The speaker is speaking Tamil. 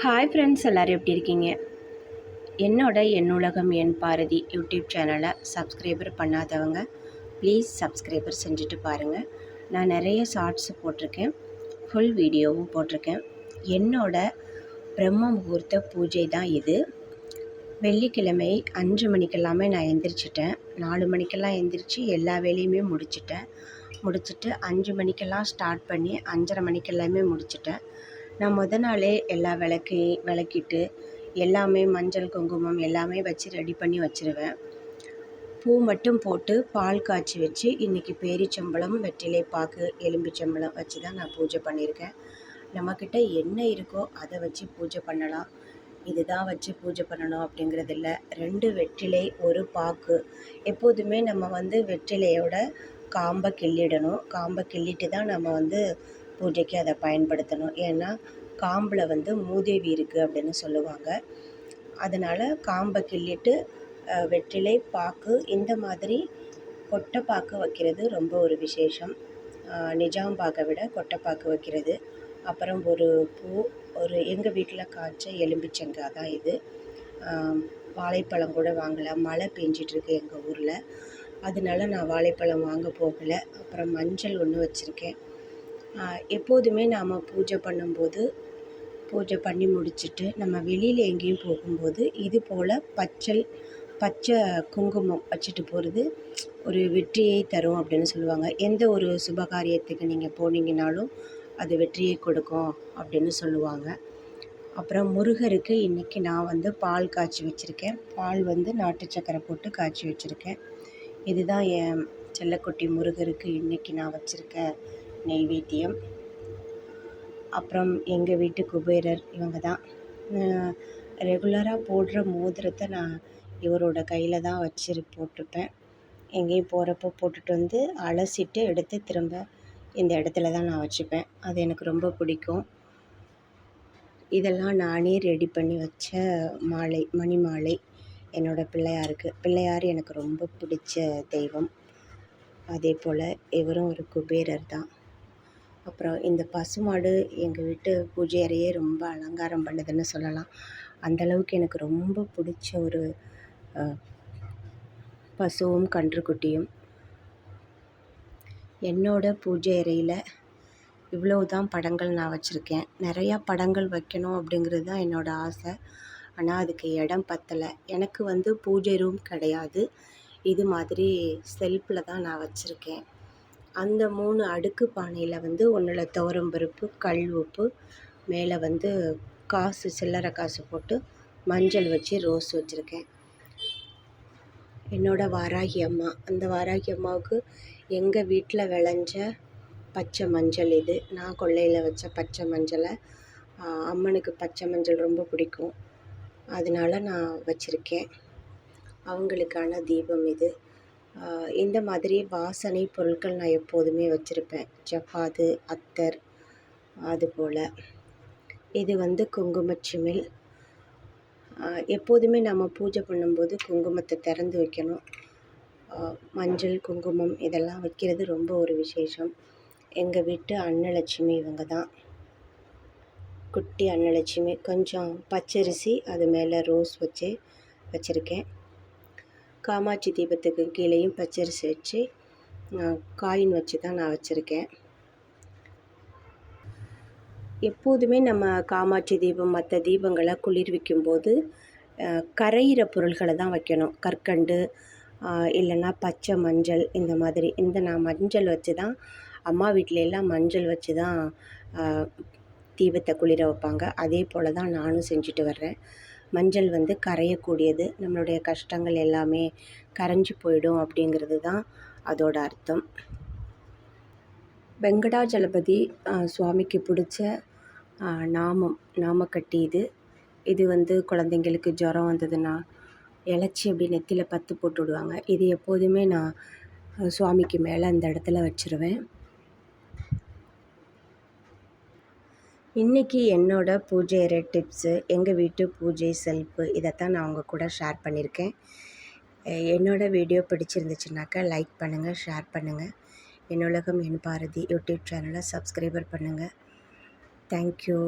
ஹாய் ஃப்ரெண்ட்ஸ் எல்லோரும் எப்படி இருக்கீங்க? என்னோட என்னுலகம் என் பாரதி யூடியூப் சேனலை சப்ஸ்கிரைபர் பண்ணாதவங்க ப்ளீஸ் சப்ஸ்கிரைபர் செஞ்சுட்டு பாருங்கள் நான் நிறைய ஷார்ட்ஸ் போட்டிருக்கேன் ஃபுல் வீடியோவும் போட்டிருக்கேன். என்னோட பிரம்ம முகூர்த்த பூஜை தான் இது. வெள்ளிக்கிழமை அஞ்சு மணிக்கெல்லாமே நான் எந்திரிச்சிட்டேன். நாலு மணிக்கெல்லாம் எந்திரிச்சு எல்லா வேலையுமே முடிச்சிட்டேன். முடிச்சுட்டு அஞ்சு மணிக்கெல்லாம் ஸ்டார்ட் பண்ணி அஞ்சரை மணிக்கெல்லாமே முடிச்சிட்டேன். நான் மொதல் நாளே எல்லா விளக்கையும் விளக்கிட்டு எல்லாமே மஞ்சள் குங்குமம் எல்லாமே வச்சு ரெடி பண்ணி வச்சுருவேன். பூ மட்டும் போட்டு பால் காய்ச்சி வச்சு இன்றைக்கி பேரிச்சம்பழம் வெற்றிலை பாக்கு எலும்பிச்சம்பழம் வச்சு தான் நான் பூஜை பண்ணியிருக்கேன். நம்மக்கிட்ட என்ன இருக்கோ அதை வச்சு பூஜை பண்ணலாம். இதுதான் வச்சு பூஜை பண்ணணும் அப்படிங்கிறது இல்லை. ரெண்டு வெற்றிலை ஒரு பாக்கு. எப்போதுமே நம்ம வந்து வெற்றிலையோட காம்பை கிள்ளிடணும். காம்பை கிள்ளிட்டு தான் நம்ம வந்து பூஜைக்கு அதை பயன்படுத்தணும். ஏன்னா காம்பில் வந்து மூதேவி இருக்குது அப்படின்னு சொல்லுவாங்க. அதனால் காம்பை கிள்ளிட்டு வெற்றிலை பாக்கு இந்த மாதிரி கொட்டைப்பாக்கு வைக்கிறது ரொம்ப ஒரு விசேஷம். நிஜாம் பாக்கை விட கொட்டைப்பாக்கு வைக்கிறது. அப்புறம் ஒரு பூ ஒரு எங்கள் வீட்டில் காய்ச்ச எலும்பிச்சங்காய் தான் இது. வாழைப்பழம் கூட வாங்கலை மழை பெஞ்சிட்ருக்கு எங்கள் ஊரில். அதனால நான் வாழைப்பழம் வாங்க போகலை. அப்புறம் மஞ்சள் ஒன்று வச்சுருக்கேன். எப்போதுமே நாம் பூஜை பண்ணும்போது பூஜை பண்ணி முடிச்சுட்டு நம்ம வெளியில் எங்கேயும் போகும்போது இது போல் பச்சல் பச்சை குங்குமம் வச்சுட்டு போகிறது ஒரு வெற்றியை தரும் அப்படின்னு சொல்லுவாங்க. எந்த ஒரு சுபகாரியத்துக்கு நீங்கள் போனீங்கனாலும் அது வெற்றியை கொடுக்கும் அப்படின்னு சொல்லுவாங்க. அப்புறம் முருகருக்கு இன்றைக்கி நான் வந்து பால் காய்ச்சி வச்சுருக்கேன். பால் வந்து நாட்டு சக்கரை போட்டு காய்ச்சி வச்சுருக்கேன். இதுதான் என் செல்லக்குட்டி முருகருக்கு இன்றைக்கி நான் வச்சுருக்க நெய்வேத்தியம். அப்புறம் எங்கள் வீட்டு குபேரர் இவங்க தான். ரெகுலராக போடுற மோதிரத்தை நான் இவரோட கையில் தான் வச்சு போட்டிருப்பேன். எங்கேயும் போகிறப்போ போட்டுட்டு வந்து அலசிட்டு எடுத்து திரும்ப இந்த இடத்துல தான் நான் வச்சுப்பேன். அது எனக்கு ரொம்ப பிடிக்கும். இதெல்லாம் நானே ரெடி பண்ணி வச்ச மாலை மணி மாலை என்னோடய பிள்ளையாருக்கு. பிள்ளையார் எனக்கு ரொம்ப பிடிச்ச தெய்வம். அதே போல் இவரும் ஒரு குபேரர் தான். அப்புறம் இந்த பசுமாடு எங்கள் வீட்டு பூஜை அறையே ரொம்ப அலங்காரம் பண்ணுதுன்னு சொல்லலாம். அந்தளவுக்கு எனக்கு ரொம்ப பிடிச்ச ஒரு பசுவும் கன்றுக்குட்டியும். என்னோட பூஜை அறையில் இவ்வளோ தான் படங்கள் நான் வச்சுருக்கேன். நிறையா படங்கள் வைக்கணும் அப்படிங்கிறது தான் என்னோடய ஆசை. ஆனால் அதுக்கு இடம் பத்தலை. எனக்கு வந்து பூஜை ரூம் கிடையாது. இது மாதிரி செல்ஃபில் தான் நான் வச்சுருக்கேன். அந்த மூணு அடுக்கு பானையில் வந்து ஒன்றில் துவரம் பருப்பு கல் உப்பு மேலே வந்து காசு சில்லறை காசு போட்டு மஞ்சள் வச்சு ரோஸ் வச்சுருக்கேன். என்னோடய வாராகி அம்மா. அந்த வாராகி அம்மாவுக்கு எங்கள் வீட்டில் விளைஞ்ச பச்சை மஞ்சள் இது. நான் கொள்ளையில் வச்ச பச்சை மஞ்சளை அம்மனுக்கு பச்சை மஞ்சள் ரொம்ப பிடிக்கும். அதனால நான் வச்சுருக்கேன். அவங்களுக்கான தீபம் இது. இந்த மாதிரி வாசனை பொருட்கள் நான் எப்போதுமே வச்சுருப்பேன். ஜவ்வாது அத்தர் அதுபோல் இது வந்து குங்குமச்சிமிழ் எப்போதுமே நம்ம பூஜை பண்ணும்போது குங்குமத்தை திறந்து வைக்கணும். மஞ்சள் குங்குமம் இதெல்லாம் வைக்கிறது ரொம்ப ஒரு விசேஷம். எங்கள் வீட்டு அன்னலட்சுமி இவங்க தான். குட்டி அன்னலட்சுமி. கொஞ்சம் பச்சரிசி அது மேலே ரோஸ் வச்சு வச்சுருக்கேன். காமாட்சி தீபத்துக்கு கீழேயும் பச்சரிசி வச்சு காயின் வச்சு தான் நான் வச்சுருக்கேன். எப்போதுமே நம்ம காமாட்சி தீபம் மற்ற தீபங்களை குளிர்விக்கும் போது கரையிற பொருள்களை தான் வைக்கணும். கற்கண்டு இல்லைன்னா பச்சை மஞ்சள் இந்த மாதிரி. இந்த நான் மஞ்சள் வச்சு தான் அம்மா வீட்டில எல்லாம் மஞ்சள் வச்சு தான் தீபத்தை குளிர வைப்பாங்க. அதே போல் தான் நானும் செஞ்சுட்டு வர்றேன். மஞ்சள் வந்து கரையக்கூடியது. நம்மளுடைய கஷ்டங்கள் எல்லாமே கரைஞ்சி போயிடும் அப்படிங்கிறது தான் அதோட அர்த்தம். வெங்கடாஜலபதி சுவாமிக்கு பிடிச்ச நாமம் நாமக்கட்டி இது. இது வந்து குழந்தைங்களுக்கு ஜுரம் வந்ததுன்னா இலச்சி அப்படி நெத்தியில் பத்து போட்டு விடுவாங்க. இது எப்போதுமே நான் சுவாமிக்கு மேலே அந்த இடத்துல வச்சுருவேன். இன்றைக்கி என்னோடய பூஜை அறை டிப்ஸு எங்கள் வீட்டு பூஜை செல்ஃபு இதைத்தான் நான் உங்கள் கூட ஷேர் பண்ணியிருக்கேன். என்னோடய வீடியோ பிடிச்சிருந்துச்சுனாக்கா லைக் பண்ணுங்கள் ஷேர் பண்ணுங்கள் என்னுலகம் என் பாரதி யூடியூப் சேனலை சப்ஸ்கிரைபர் பண்ணுங்கள் தேங்க்யூ